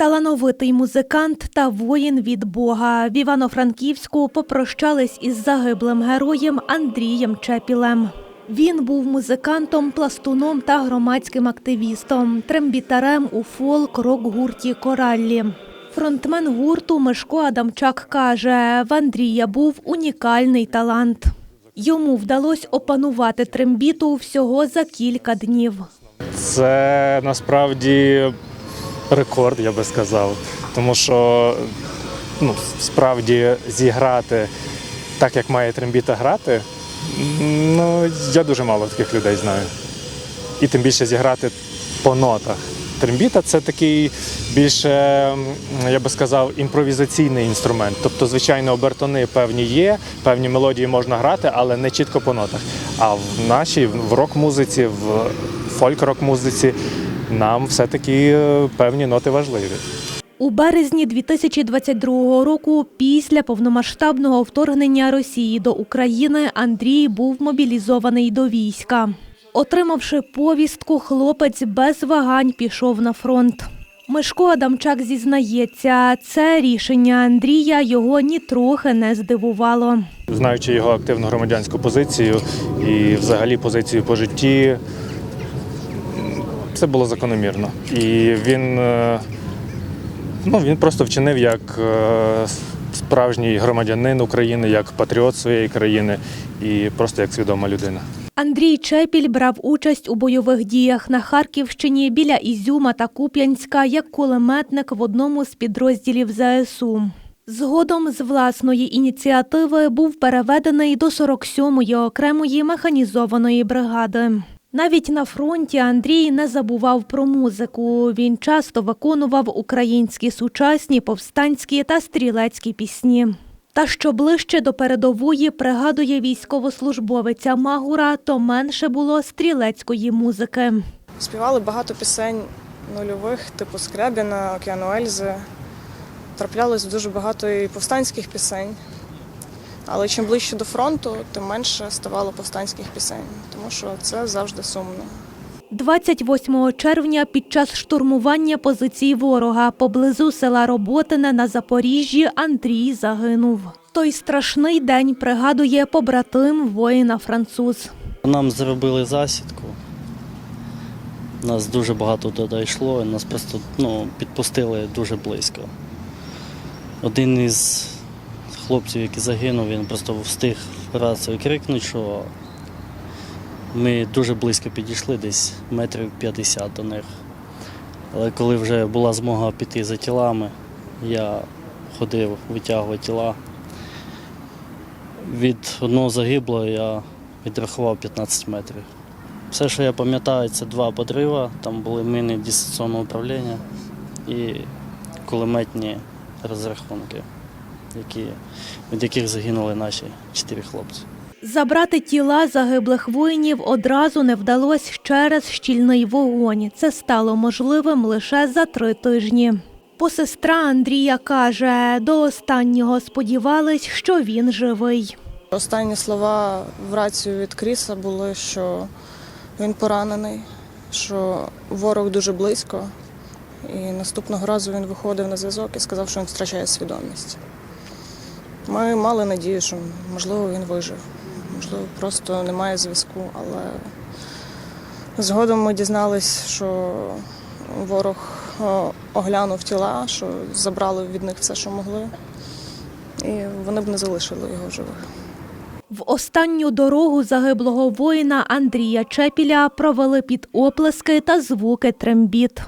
Талановитий музикант та воїн від Бога. В Івано-Франківську попрощались із загиблим героєм Андрієм Чепілем. Він був музикантом, пластуном та громадським активістом, трембітарем у фолк-рок-гурті Кораллі. Фронтмен гурту Мишко Адамчак каже, в Андрія був унікальний талант. Йому вдалося опанувати трембіту всього за кілька днів. Це насправді рекорд, я би сказав. Тому що ну, справді зіграти так, як має трембіта грати, ну, я дуже мало таких людей знаю. І тим більше зіграти по нотах. Трембіта це такий більше, я би сказав, імпровізаційний інструмент. Тобто, звичайно, обертони певні є, певні мелодії можна грати, але не чітко по нотах. А в нашій в рок-музиці, в фольк-рок-музиці нам все-таки е, певні ноти важливі. У березні 2022 року, після повномасштабного вторгнення Росії до України, Андрій був мобілізований до війська. Отримавши повістку, хлопець без вагань пішов на фронт. Мишко Адамчак зізнається, це рішення Андрія його нітрохи не здивувало. Знаючи його активну громадянську позицію і взагалі позицію по житті, це було закономірно. І він, е, ну, він просто вчинив як е, справжній громадянин України, як патріот своєї країни і просто як свідома людина. Андрій Чепіль брав участь у бойових діях на Харківщині біля Ізюма та Куп'янська як кулеметник в одному з підрозділів ЗСУ. Згодом з власної ініціативи був переведений до 47-ї окремої механізованої бригади. Навіть на фронті Андрій не забував про музику. Він часто виконував українські сучасні, повстанські та стрілецькі пісні. Та що ближче до передової пригадує військовослужбовиця Магура, то менше було стрілецької музики. Співали багато пісень нульових, типу Скрябіна, Океану Ельзи. Траплялось дуже багато і повстанських пісень. Але чим ближче до фронту, тим менше ставало повстанських пісень, тому що це завжди сумно. 28 червня під час штурмування позицій ворога поблизу села Роботине на Запоріжжі Андрій загинув. Той страшний день пригадує побратим воїна француз. Нам зробили засідку. Нас дуже багато туди йшло, і нас просто ну, підпустили дуже близько. Один із хлопців, який загинув, він просто встиг рацію крикнути, що ми дуже близько підійшли, десь метрів 50 до них. Але коли вже була змога піти за тілами, я ходив витягувати тіла. Від одного загиблого я відрахував 15 метрів. Все, що я пам'ятаю, це два подриви. Там були міни дистанційного управління і кулеметні розрахунки, які, від яких загинули наші чотири хлопці. Забрати тіла загиблих воїнів одразу не вдалося через щільний вогонь. Це стало можливим лише за три тижні. Посестра Андрія каже, до останнього сподівались, що він живий. Останні слова в рацію від Кріса були, що він поранений, що ворог дуже близько. І наступного разу він виходив на зв'язок і сказав, що він втрачає свідомість. Ми мали надію, що можливо він вижив, можливо, просто немає зв'язку, але згодом ми дізналися, що ворог оглянув тіла, що забрали від них все, що могли, і вони б не залишили його живих. В останню дорогу загиблого воїна Андрія Чепіля провели під оплески та звуки трембіт.